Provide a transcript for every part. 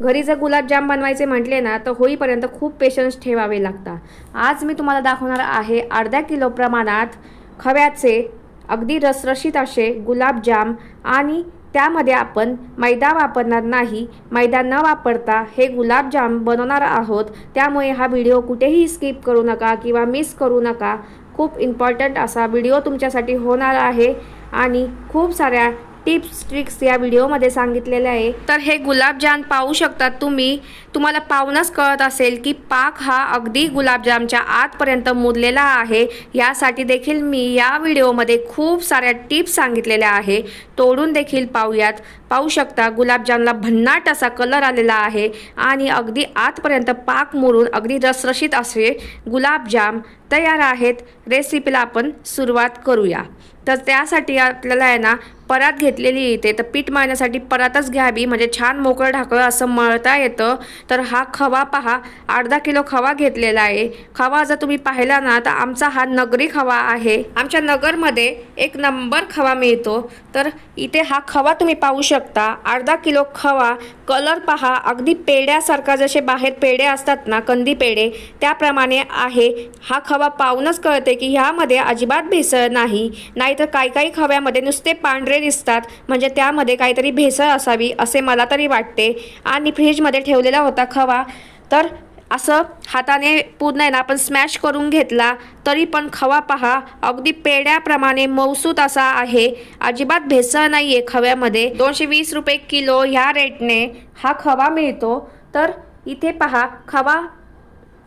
घरी जर गुलाबजाम बनवायचे म्हटले ना तर होईपर्यंत खूप पेशन्स ठेवावे लागतात. आज मी तुम्हाला दाखवणार आहे अर्ध्या किलो प्रमाणात खव्याचे अगदी रसरशीत असे गुलाबजाम आणि त्यामध्ये आपण मैदा वापरणार नाही. मैदा न वापरता हे गुलाबजाम बनवणार आहोत. त्यामुळे हा व्हिडिओ कुठेही स्किप करू नका किंवा मिस करू नका. खूप इम्पॉर्टंट असा व्हिडिओ तुमच्यासाठी होणार आहे. आणि खूप साऱ्या टिप्स ट्रिक्स या व्हिडिओमध्ये सांगितलेले आहे. तर हे गुलाबजाम पाहू शकतात तुम्ही. तुम्हाला पाहूनच कळत असेल की पाक हा अगदी गुलाबजामच्या आतपर्यंत मुरलेला आहे. यासाठी देखील मी या व्हिडिओमध्ये खूप साऱ्या टिप्स सांगितलेल्या आहे. तोडून देखील पाहूयात. पाहू शकता गुलाबजामला भन्नाट असा कलर आलेला आहे आणि अगदी आतपर्यंत पाक मुरून अगदी रसरशीत असे गुलाबजाम तयार आहेत. रेसिपीला आपण सुरुवात करूया. तर त्यासाठी आपल्याला आहे ना परात घेतलेली इथे तर पीठ मळण्यासाठी परातच घ्यावी. म्हणजे छान मोकळं ढाकळं असं मळता येतं. तर हा खवा पहा. अर्धा किलो खवा घेतलेला आहे. खवा जर तुम्ही पाहिला ना तर आमचा हा नगरी खवा आहे. आमच्या नगरमध्ये एक नंबर खवा मिळतो. तर इथे हा खवा तुम्ही पाहू शकता. अर्धा किलो खवा. कलर पहा. अगदी पेड्यासारखा. जसे बाहेर पेढे असतात ना कंदी पेढे त्याप्रमाणे आहे. हा खवा पाहूनच कळते की ह्यामध्ये अजिबात भेसळ नाही. नाहीतर काही काही खव्यामध्ये नुसते पांढरे दिसतात. म्हणजे त्यामध्ये काहीतरी भेसळ असावी असे मला तरी वाटते. आणि फ्रीजमध्ये ठेवलेला होता खवा. तर असं हाताने पूर्ण आहे ना आपण स्मॅश करून घेतला तरी पण खवा पहा. अगदी पेड्याप्रमाणे मौसूत असा आहे. अजिबात भेसळ नाही आहे खव्यामध्ये. दोनशे वीस रुपये किलो ह्या रेटने हा खवा मिळतो. तर इथे पहा खवा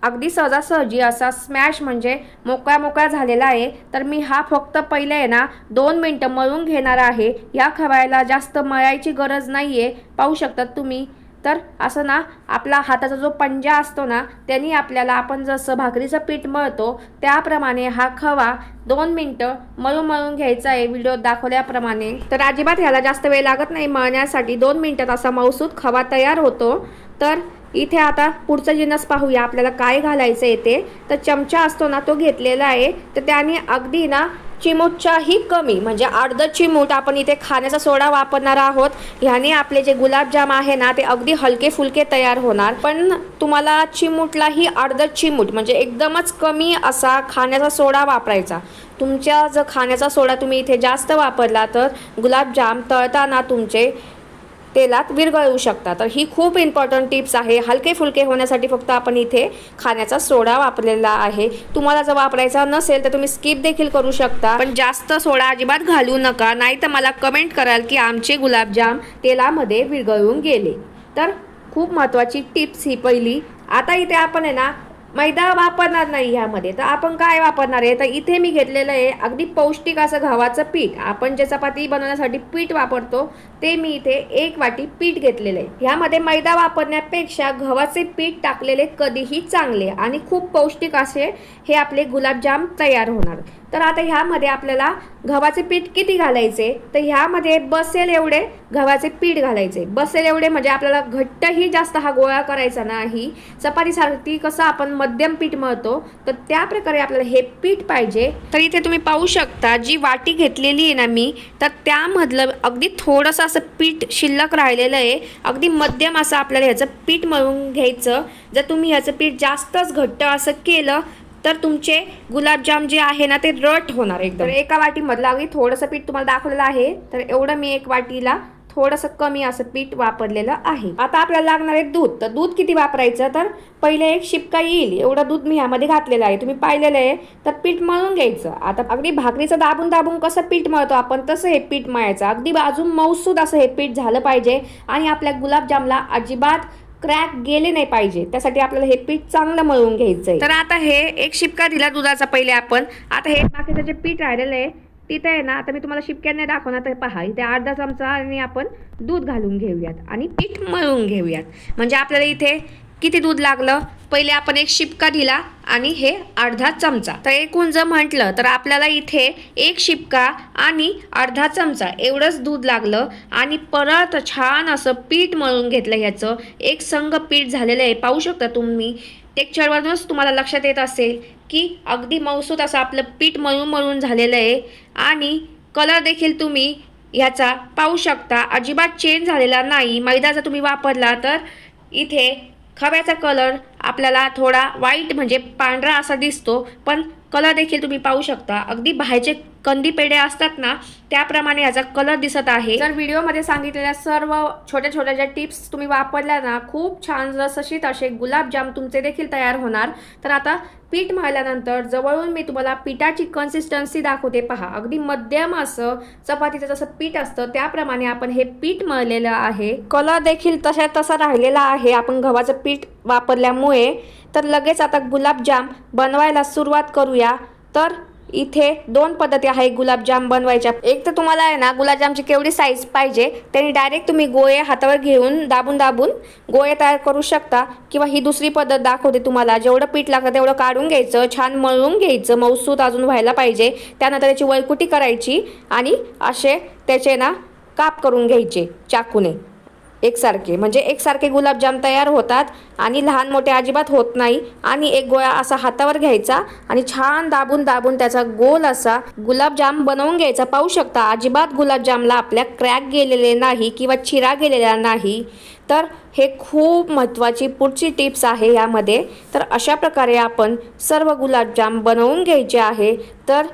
अगदी सहजासहजी असा स्मॅश म्हणजे मोकळा मोकळा झालेला आहे. तर मी हा फक्त पहिले आहे ना दोन मिनटं मळून घेणार आहे. या खवायला जास्त मळायची गरज नाही आहे पाहू शकतात तुम्ही. तर असं ना आपला हाताचा जो पंजा असतो ना त्यांनी आपल्याला आपण जसं भाकरीचं पीठ मळतो त्याप्रमाणे हा खवा दोन मिनटं मळून मळून घ्यायचा आहे व्हिडिओ दाखवल्याप्रमाणे. तर अजिबात ह्याला जास्त वेळ लागत नाही मळण्यासाठी दोन मिनटात असा मौसूद खवा तयार होतो. तर इथे आता पुढचं जिन्नस पाहूया आपल्याला काय घालायचं येते तर चमचा असतो ना तो घेतलेला आहे. तर त्याने अगदी ना चिमूटच्याही कमी म्हणजे अर्ध चिमूट आपण इथे खाण्याचा सोडा वापरणार आहोत. ह्याने आपले जे गुलाबजाम आहे ना ते अगदी हलके फुलके तयार होणार. पण तुम्हाला चिमूटलाही अर्ध चिमूट म्हणजे एकदमच कमी असा खाण्याचा सोडा वापरायचा. तुमच्या जर खाण्याचा सोडा तुम्ही इथे जास्त वापरला तर गुलाबजाम तळताना तुमचे तेलात विरघळवू शकता तर ही खूप इम्पॉर्टंट टिप्स आहे. हलके फुलके होण्यासाठी फक्त आपण इथे खाण्याचा सोडा वापरलेला आहे. तुम्हाला जर वापरायचा नसेल तर तुम्ही स्किप देखील करू शकता. पण जास्त सोडा अजिबात घालू नका. नाही तर मला कमेंट कराल की आमचे गुलाबजाम तेलामध्ये विरघळून गेले. तर खूप महत्त्वाची टिप्स ही पहिली. आता इथे आपण आहे ना मैदा वापरणार नाही ह्यामध्ये. तर आपण काय वापरणार आहे? तर इथे मी घेतलेलं आहे अगदी पौष्टिक असं गव्हाचं पीठ. आपण जे चपाती बनवण्यासाठी पीठ वापरतो ते मी इथे एक वाटी पीठ घेतलेलं आहे. ह्यामध्ये मैदा वापरण्यापेक्षा गव्हाचे पीठ टाकलेले कधीही चांगले आणि खूप पौष्टिक असे हे आपले गुलाबजाम तयार होणार. तर आता ह्यामध्ये आपल्याला गव्हाचे पीठ किती घालायचे? तर ह्यामध्ये बसेल एवढे गव्हाचे पीठ घालायचे. बसेल एवढे म्हणजे आपल्याला घट्टही जास्त हा गोळा करायचा नाही. चपातीसारखी कसं आपण मध्यम पीठ मळतो तर त्या प्रकारे आपल्याला हे पीठ पाहिजे. तर इथे तुम्ही पाहू शकता जी वाटी घेतलेली आहे ना मी तर त्यामधलं अगदी थोडंसं असं पीठ शिल्लक राहिलेलं आहे. अगदी मध्यम असं आपल्याला ह्याचं पीठ मळून घ्यायचं. जर तुम्ही ह्याचं पीठ जास्तच घट्ट असं केलं तर तुमचे गुलाबजाम जे आहे ना ते रट होणार एकदम. तर एका वाटीमधलं अगदी थोडंसं पीठ तुम्हाला दाखवलेलं आहे तर एवढं मी एक वाटीला थोडंसं कमी असं पीठ वापरलेलं आहे. आता आपल्याला लागणार आहे दूध. तर दूध किती वापरायचं? तर पहिले एक शिपका येईल. एवढं दूध मी ह्यामध्ये घातलेलं आहे. तुम्ही पाहिलेलं आहे तर पीठ मळून घ्यायचं. आता अगदी भाकरीचं दाबून दाबून कसं पीठ मळतो आपण तसं हे पीठ मळायचं. अगदी बाजू मौसूद असं हे पीठ झालं पाहिजे. आणि आपल्या गुलाबजामला अजिबात क्रॅक गेले नाही पाहिजे. त्यासाठी आपल्याला हे पीठ चांगलं मळून घ्यायचंय. तर आता हे एक शिपका दिला दुधाचा पहिले आपण. आता हे बाकीचं जे पीठ राहिलेलं आहे तिथं आहे ना आता मी तुम्हाला शिपक्याने दाखवणार तर पहा इथे अर्धा चमचा आणि आपण दूध घालून घेऊयात आणि पीठ मळून घेऊयात. म्हणजे आपल्याला इथे किती दूध लागलं? पहिले आपण एक शिपका दिला आणि हे अर्धा चमचा. तर एकूण जर म्हटलं तर आपल्याला इथे एक शिपका आणि अर्धा चमचा एवढंच दूध लागलं आणि परत छान असं पीठ मळून घेतलं ह्याचं. एक संघ पीठ झालेलं आहे. पाहू शकता तुम्ही. टेक्चरवरूनच तुम्हाला लक्षात येत असेल की अगदी मौसूत असं आपलं पीठ मळून मळून झालेलं आहे. आणि कलर देखील तुम्ही ह्याचा पाहू शकता. अजिबात चेंज झालेला नाही. मैदा जर तुम्ही वापरला तर इथे खव्याचा कलर आपल्याला थोडा वाईट म्हणजे पांढरा असा दिसतो पण कलर देखील तुम्ही पाहू शकता. अगदी बाहेरचे कंदी पेढे असतात ना त्याप्रमाणे याचा कलर दिसत आहे. तर व्हिडिओमध्ये सांगितलेल्या सर्व छोट्या छोट्या ज्या टिप्स तुम्ही वापरल्या ना खूप छान रसशीत असे गुलाबजाम तुमचे देखील तयार होणार. तर आता पीठ मळल्यानंतर जवळून मी तुम्हाला पिठाची कन्सिस्टन्सी दाखवते पहा. अगदी मध्यम असं चपातीचं जसं पीठ असतं त्याप्रमाणे आपण हे पीठ मळलेलं आहे. कलर देखील तशा तसा राहिलेला आहे. आपण गव्हाचं पीठ वापरल्यामुळे तर लगेच आता गुलाबजाम बनवायला सुरुवात करूया. तर इथे दोन पद्धती आहे गुलाबजाम बनवायच्या. एक तर तुम्हाला आहे ना गुलाबजामची केवढी साईज पाहिजे त्यांनी डायरेक्ट तुम्ही गोळे हातावर घेऊन दाबून दाबून गोळे तयार करू शकता. किंवा ही दुसरी पद्धत दाखवते तुम्हाला जेवढं पीठ लागतं तेवढं काढून घ्यायचं छान मळून घ्यायचं मौसूत अजून व्हायला पाहिजे. त्यानंतर त्याची वळकुटी करायची आणि असे त्याचे ना काप करून घ्यायचे चाकूने. एकसारखे. म्हणजे एकसारखे गुलाबजाम तयार होतात आणि लहान मोठे अजिबात होत नाही. आणि एक गोळा असा हातावर घ्यायचा आणि छान दाबून दाबून त्याचा गोल असा गुलाबजाम बनवून घ्यायचा. पाहू शकता अजिबात गुलाबजामला आपल्या क्रॅक गेलेले नाही किंवा चिरा गेलेला नाही. तर हे खूप महत्त्वाची पुढची टिप्स आहे यामध्ये. तर अशा प्रकारे आपण सर्व गुलाबजाम बनवून घ्यायचे आहे. तर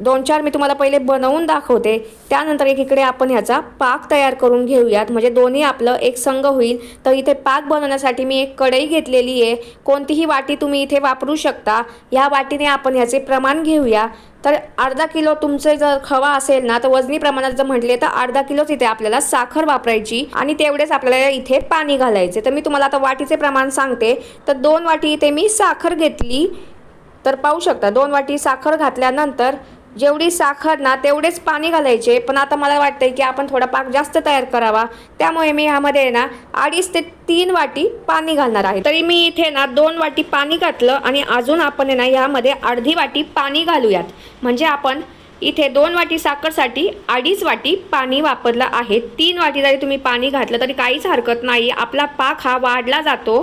दोन चार मी तुम्हाला पहिले बनवून दाखवते. त्यानंतर एकीकडे आपण ह्याचा पाक तयार करून घेऊयात. म्हणजे दोन्ही आपलं एक संघ होईल. तर इथे पाक बनवण्यासाठी मी एक कढई घेतलेली आहे. कोणतीही वाटी तुम्ही इथे वापरू शकता. ह्या वाटीने आपण ह्याचे प्रमाण घेऊया. तर अर्धा किलो तुमचे जर खवा असेल ना तर वजनी प्रमाणात जर म्हटले तर अर्धा किलोच इथे आपल्याला साखर वापरायची आणि तेवढेच आपल्याला इथे पाणी घालायचे. तर मी तुम्हाला आता वाटीचे प्रमाण सांगते. तर दोन वाटी इथे मी साखर घेतली. तर पाहू शकता दोन वाटी साखर घातल्यानंतर जेवढी साखर ना तेवढेच पाणी घालायचे. पण आता मला वाटतंय की आपण थोडा पाक जास्त तयार करावा. त्यामुळे मी ह्यामध्ये ना अडीच ते तीन वाटी पाणी घालणार आहे. तरी मी इथे ना दोन वाटी पाणी घातलं आणि अजून आपण आहे ना ह्यामध्ये अर्धी वाटी पाणी घालूयात. म्हणजे आपण इथे दोन वाटी साखरसाठी अडीच वाटी पाणी वापरलं आहे. तीन वाटी जरी तुम्ही पाणी घातलं तरी काहीच हरकत नाही. आपला पाक हा वाढला जातो.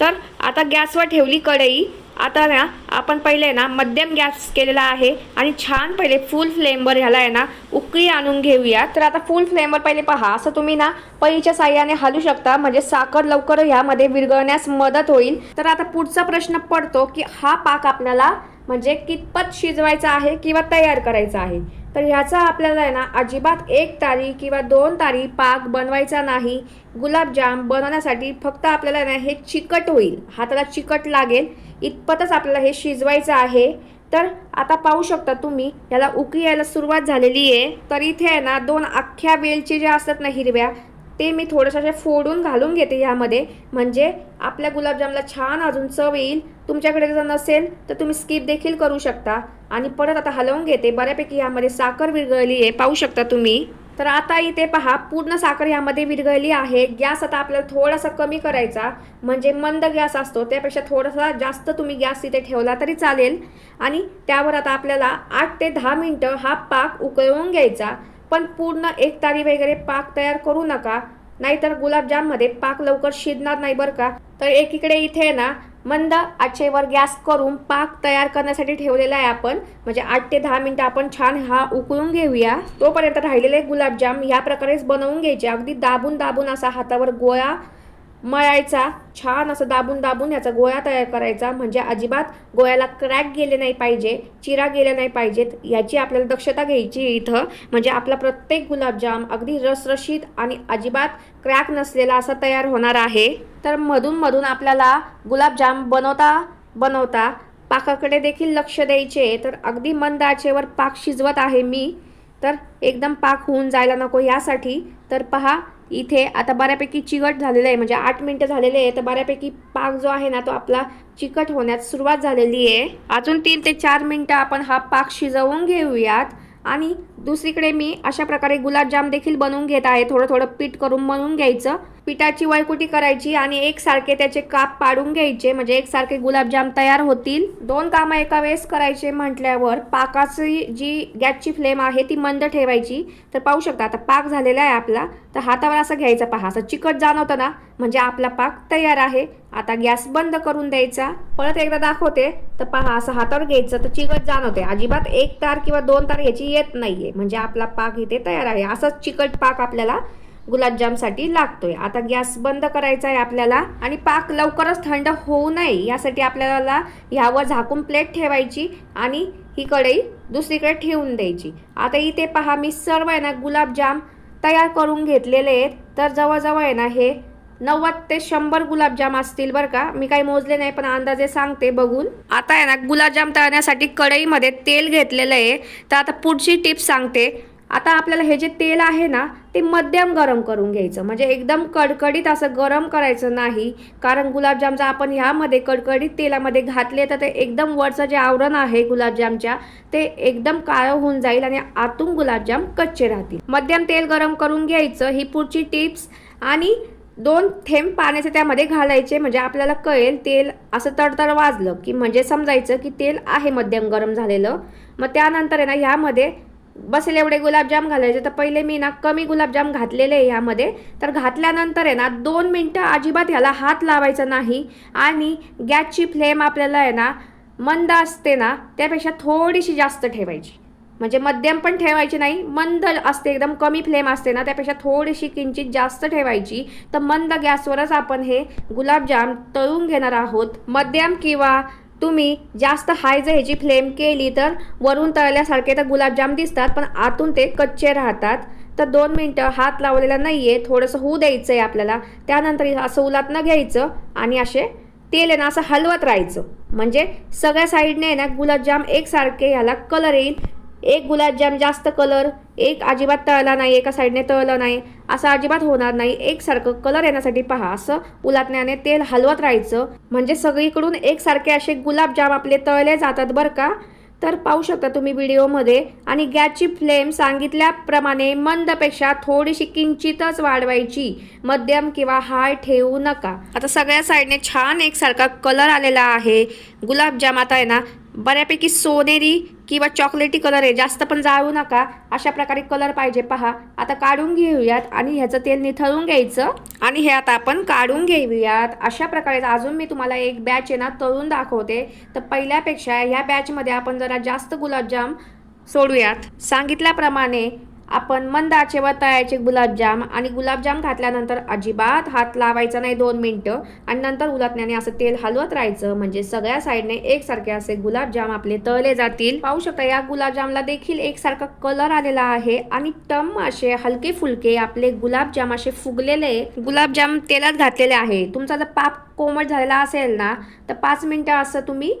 तर आता गॅसवर ठेवली कढई. आता ना आपण पहिले ना मध्यम गॅस केलेला आहे आणि छान पहिले फुल फ्लेमवर ह्याला आहे ना उकळी आणून घेऊया. तर आता फुल फ्लेमवर पहिले पहा असं तुम्ही ना पळीच्या साह्याने हलू शकता. म्हणजे साखर लवकर ह्यामध्ये विरघळण्यास मदत होईल. तर आता पुढचा प्रश्न पडतो की हा पाक आपल्याला म्हणजे कितपत शिजवायचा आहे किंवा तयार करायचा आहे? तर ह्याचा आपल्याला आहे ना अजिबात एक तारी किंवा दोन तारी पाक बनवायचा नाही. गुलाबजाम बनवण्यासाठी फक्त आपल्याला ना हे चिकट होईल. हाताला चिकट लागेल. इतपतच आपल्याला हे शिजवायचं आहे. तर आता पाहू शकता तुम्ही याला उकळी यायला सुरुवात झालेली आहे. तर इथे आहे ना दोन अख्ख्या वेलची ज्या असतात ना हिरव्या ते मी थोडंसं असे फोडून घालून घेते ह्यामध्ये. म्हणजे आपल्या गुलाबजामला छान अजून चव येईल. तुमच्याकडे जर नसेल तर तुम्ही स्किप देखील करू शकता. आणि परत आता हलवून घेते. बऱ्यापैकी ह्यामध्ये साखर विरघळली आहे. पाहू शकता तुम्ही. तर आता इथे पहा पूर्ण साखर यामध्ये विरघळली आहे. गॅस आता आपल्याला थोडासा कमी करायचा म्हणजे मंद गॅस असतो त्यापेक्षा थोडासा जास्त तुम्ही गॅस इथे ठेवला तरी चालेल. आणि त्यावर आता आपल्याला आठ ते दहा मिनटं हा पाक उकळवून घ्यायचा. पण पूर्ण एक तारी वगैरे पाक तयार करू नका नाहीतर गुलाबजाममध्ये पाक लवकर शिजणार नाही बरं का. तर एकीकडे इथे ना मंद आचेवर गॅस करून पाक तयार करण्यासाठी ठेवलेला आहे आपण. म्हणजे आठ ते दहा मिनटं आपण छान हा उकळून घेऊया. तोपर्यंत राहिलेले गुलाबजाम या प्रकारेच बनवून घ्यायचे. अगदी दाबून दाबून असा हातावर गोळा मळायचा छान असं दाबून दाबून याचा गोळा तयार करायचा. म्हणजे अजिबात गोळ्याला क्रॅक गेले नाही पाहिजे चिरा गेले नाही पाहिजेत याची आपल्याला दक्षता घ्यायची इथं. म्हणजे आपला प्रत्येक गुलाबजाम अगदी रसरशीत आणि अजिबात क्रॅक नसलेला असा तयार होणार आहे. तर मधून मधून आपल्याला गुलाबजाम बनवता बनवता पाकाकडे देखील लक्ष द्यायचे तर अगदी मंद आचेवर पाक शिजवत आहे मी. तर एकदम पाक होऊन जायला नको यासाठी. तर पहा इथे आता बऱ्यापैकी चिकट झालेलं आहे म्हणजे आठ मिनटं झालेले आहे तर बऱ्यापैकी पाक जो आहे ना तो आपला चिकट होण्यास सुरुवात झालेली आहे. अजून तीन ते चार मिनटं आपण हा पाक शिजवून घेऊयात. आणि दुसरीकडे मी अशा प्रकारे गुलाबजाम देखील बनवून घेत आहे थोडं थोडं पीठ करून बनवून घ्यायचं. पिठाची वळकुटी करायची आणि एकसारखे त्याचे काप पाडून घ्यायचे. म्हणजे एकसारखे गुलाबजाम तयार होतील. दोन कामं एका वेळेस करायचे म्हटल्यावर पाकाची जी गॅसची फ्लेम आहे ती मंद ठेवायची. तर पाहू शकता आता पाक झालेला आहे आपला. तर हातावर असं घ्यायचा पहा. असं चिकट जाणवतं ना म्हणजे आपला पाक तयार आहे. आता गॅस बंद करून द्यायचा. परत एकदा दाखवते. तर पहा असं हातावर घ्यायचं तर चिकट जाणवते. अजिबात एक तार किंवा दोन तार ह्याची येत नाहीये. म्हणजे आपला पाक इथे तयार आहे. असंच चिकट पाक आपल्याला गुलाबजामसाठी लागतोय. आता गॅस बंद करायचा आहे आपल्याला आणि पाक लवकरच थंड होऊ नये यासाठी आपल्याला ह्यावर झाकून प्लेट ठेवायची आणि ही कढई दुसरीकडे ठेवून द्यायची. आता इथे पहा मी सर्व आहे ना गुलाबजाम तयार करून घेतलेले आहेत. तर जवळजवळ आहे ना हे नव्वद ते शंभर गुलाबजाम असतील बरं का. मी काही मोजले नाही पण अंदाजे सांगते बघून. आता आहे ना गुलाबजाम तळण्यासाठी कढईमध्ये तेल घेतलेलं आहे. तर आता पुढची टिप सांगते. आता आपल्याला हे जे तेल आहे ना ते मध्यम गरम करून घ्यायचं. म्हणजे एकदम कडकडीत असं गरम करायचं नाही. कारण गुलाबजामचं आपण ह्यामध्ये कडकडीत तेलामध्ये घातले तर ते एकदम वरचं जे आवरण आहे गुलाबजामच्या ते एकदम काळं होऊन जाईल आणि आतून गुलाबजाम कच्चे राहतील. मध्यम तेल गरम करून घ्यायचं. ही पुढची टिप्स. आणि दोन थेंब पाण्याचे त्यामध्ये घालायचे. म्हणजे आपल्याला कळेल तेल असं तडतड वाजलं की म्हणजे समजायचं की तेल आहे मध्यम गरम झालेलं. मग त्यानंतर आहे ना ह्यामध्ये बसेल एवढे गुलाबजाम घालायचे तर पहिले मी ना कमी गुलाबजाम घातलेले आहे ह्यामध्ये. तर घातल्यानंतर आहे ना दोन मिनटं अजिबात ह्याला हात लावायचा नाही आणि गॅसची फ्लेम आपल्याला आहे ना मंद असते ना त्यापेक्षा थोडीशी जास्त ठेवायची. म्हणजे मध्यम पण ठेवायची नाही मंद असते एकदम कमी फ्लेम असते ना त्यापेक्षा थोडीशी किंचित जास्त ठेवायची. तर मंद गॅसवरच आपण हे गुलाबजाम तळून घेणार आहोत. मध्यम किंवा तुम्ही जास्त हाय जर ह्याची फ्लेम केली तर वरून तळल्यासारखे तर गुलाबजाम दिसतात पण आतून ते कच्चे राहतात. तर दोन मिनटं हात लावलेला नाही आहे थोडंसं होऊ द्यायचं आहे आपल्याला. त्यानंतर असं उलातनं घ्यायचं आणि असे तेल आहे ना असं हलवत राहायचं. म्हणजे सगळ्या साईडने आहे ना गुलाबजाम एकसारखे ह्याला कलर येईल. एक गुलाबजाम जास्त कलर एक अजिबात तळला नाही एका साईडने तळलं नाही असं अजिबात होणार नाही. एकसारखं कलर येण्यासाठी पहा असं उलाटण्याने तेल हलवत राहायचं. म्हणजे सगळीकडून एकसारखे असे गुलाबजाम आपले तळले जातात बरं का? तर पाहू शकता तुम्ही व्हिडिओमध्ये. आणि गॅसची फ्लेम सांगितल्याप्रमाणे मंदपेक्षा थोडीशी किंचितच वाढवायची. मध्यम किंवा हाय ठेवू नका. आता सगळ्या साईडने छान एकसारखा कलर आलेला आहे. गुलाबजाम आता आहे ना बऱ्यापैकी सोनेरी किंवा चॉकलेटी कलर आहे जास्त पण जाळू नका. अशा प्रकारे कलर पाहिजे. पहा आता काढून घेऊयात आणि ह्याचं तेल निथळून घ्यायचं आणि हे आता आपण काढून घेऊयात. अशा प्रकारे अजून मी तुम्हाला एक बॅच आहे ना तळून दाखवते. तर पहिल्यापेक्षा ह्या बॅचमध्ये आपण जरा जास्त गुलाबजाम सोडूयात. सांगितल्याप्रमाणे आपण मंद आचेवर तळायचे गुलाबजाम आणि गुलाबजाम घातल्यानंतर अजिबात हात लावायचा नाही दोन मिनटं. आणि नंतर उलटण्याने असं तेल हलवत राहायचं. म्हणजे सगळ्या साईडने एकसारखे असे गुलाबजाम आपले तळले जातील. पाहू शकता या गुलाबजामला देखील एकसारखा कलर आलेला आहे. आणि टम असे हलके फुलके आपले गुलाबजाम असे फुगलेले गुलाबजाम तेलात घातलेले आहे. तुमचा जर पाप कोमट झालेला असेल ना तर पाच मिनटं असं तुम्ही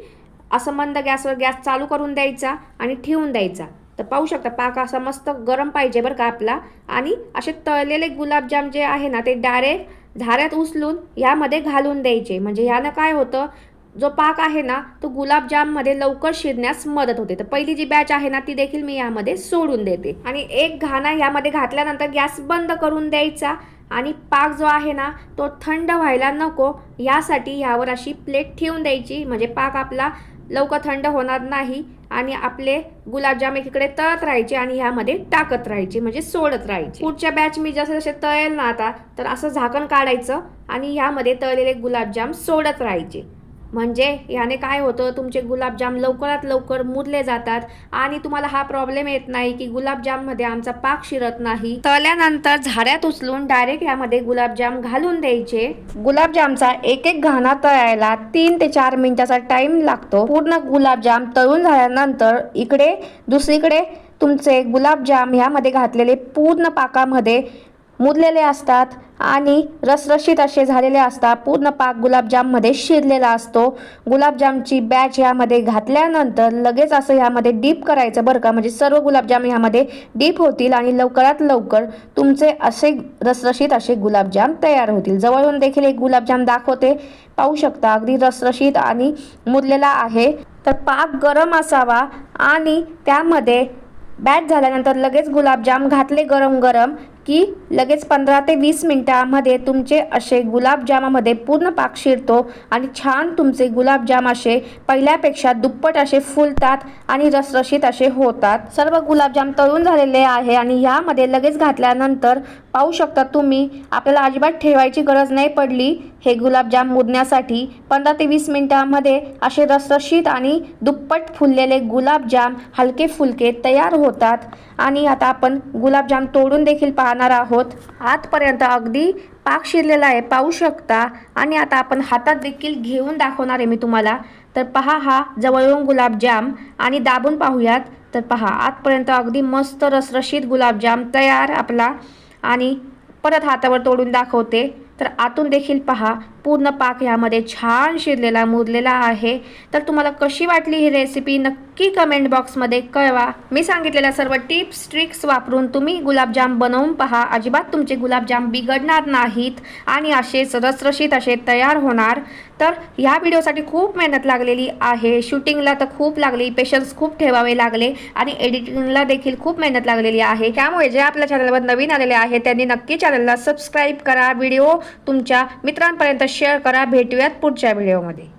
असं मंद गॅसवर गॅस चालू करून द्यायचा आणि ठेवून द्यायचा. तर पाहू शकता पाक असा मस्त गरम पाहिजे बरं का आपला. आणि असे तळलेले गुलाबजाम जे आहे ना ते डायरेक्ट झाऱ्यात उचलून ह्यामध्ये घालून द्यायचे. म्हणजे ह्यानं काय होतं जो पाक आहे ना तो गुलाबजाममध्ये लवकर शिरण्यास मदत होते. तर पहिली जी बॅच आहे ना ती देखील मी यामध्ये सोडून देते. आणि एक घाणा यामध्ये घातल्यानंतर गॅस बंद करून द्यायचा. आणि पाक जो आहे ना तो थंड व्हायला नको. यासाठी ह्यावर अशी प्लेट ठेवून द्यायची. म्हणजे पाक आपला लवकर थंड होणार नाही आणि आपले गुलाबजाम एकीकडे तळत राहायचे आणि ह्यामध्ये टाकत राहायचे म्हणजे सोडत राहायचे. पुढच्या बॅच मी जसे जसे तळेल ना आता तर असं झाकण काढायचं आणि ह्यामध्ये तळलेले गुलाबजाम सोडत राहायचे. म्हणजे याने काय होतं तुमचे गुलाबजाम लवकरात लवकर मुरले जातात आणि तुम्हाला हा प्रॉब्लेम येत नाही की गुलाबजाममध्ये आमचा पाक शिरत नाही. तळल्यानंतर झाड्यात उचलून डायरेक्ट यामध्ये गुलाबजाम घालून द्यायचे. गुलाबजामचा एक एक घाणा तळायला तीन ते चार मिनिटाचा टाइम लागतो. पूर्ण गुलाबजाम तळून झाल्यानंतर इकडे दुसरीकडे तुमचे गुलाबजाम ह्यामध्ये घातलेले पूर्ण पाकामध्ये मुरलेले असतात आणि रसरशीत असे झालेले असतात. पूर्ण पाक गुलाबजाममध्ये शिरलेला असतो. गुलाबजामची बॅच यामध्ये घातल्यानंतर लगेच असं ह्यामध्ये डीप करायचं बरं का. म्हणजे सर्व गुलाबजाम ह्यामध्ये डीप होतील आणि लवकरात लवकर तुमचे असे रसरशीत असे गुलाबजाम तयार होतील. जवळून देखील एक गुलाबजाम दाखवते. पाहू शकता अगदी रसरशीत आणि मुरलेला आहे. तर पाक गरम असावा आणि त्यामध्ये बॅच झाल्यानंतर लगेच गुलाबजाम घातले गरम गरम की लगेच पंधरा ते वीस मिनटामध्ये तुमचे असे गुलाबजामामध्ये पूर्ण पाक शिरतो आणि छान तुमचे गुलाबजाम असे पहिल्यापेक्षा दुप्पट असे फुलतात आणि रसरशीत असे होतात. सर्व गुलाबजाम तळून झालेले आहे आणि ह्यामध्ये लगेच घातल्यानंतर पाहू शकता तुम्ही आपल्याला अजिबात ठेवायची गरज नाही पडली. हे गुलाबजाम मुदण्यासाठी पंधरा ते वीस मिनटामध्ये असे रसरशीत आणि दुप्पट फुललेले गुलाबजाम हलके फुलके तयार होतात. आणि आता आपण गुलाबजाम तोडून देखील पाहणार जाणार आहोत. आतपर्यंत अगदी पाक शिरलेला आहे पाहू शकता. आणि आता आपण हातात देखील घेऊन दाखवणार आहे मी तुम्हाला. तर पहा हा जवळून गुलाबजाम आणि दाबून पाहूयात. तर पहा आतपर्यंत अगदी मस्त रसरशीत गुलाबजाम तयार आपला. आणि परत हातावर तोडून दाखवते. तर आतून देखील पहा पूर्ण पाक ह्यामध्ये छान शिरलेला मुरलेला आहे. तर तुम्हाला कशी वाटली ही रेसिपी नक्की नक्की कमेंट बॉक्समध्ये कळवा. मी सांगितलेल्या सर्व टिप्स ट्रिक्स वापरून तुम्ही गुलाबजाम बनवून पहा. अजिबात तुमचे गुलाबजाम बिघडणार नाहीत आणि असेच रसरशीत असे तयार होणार. तर ह्या व्हिडिओसाठी खूप मेहनत लागलेली आहे. शूटिंगला तर खूप लागली पेशन्स खूप ठेवावे लागले आणि एडिटिंगला देखील खूप मेहनत लागलेली आहे. त्यामुळे जे आपल्या चॅनलवर नवीन आलेले आहे त्यांनी नक्की चॅनलला सबस्क्राईब करा. व्हिडिओ तुमच्या मित्रांपर्यंत शेअर करा. भेटूयात पुढच्या व्हिडिओमध्ये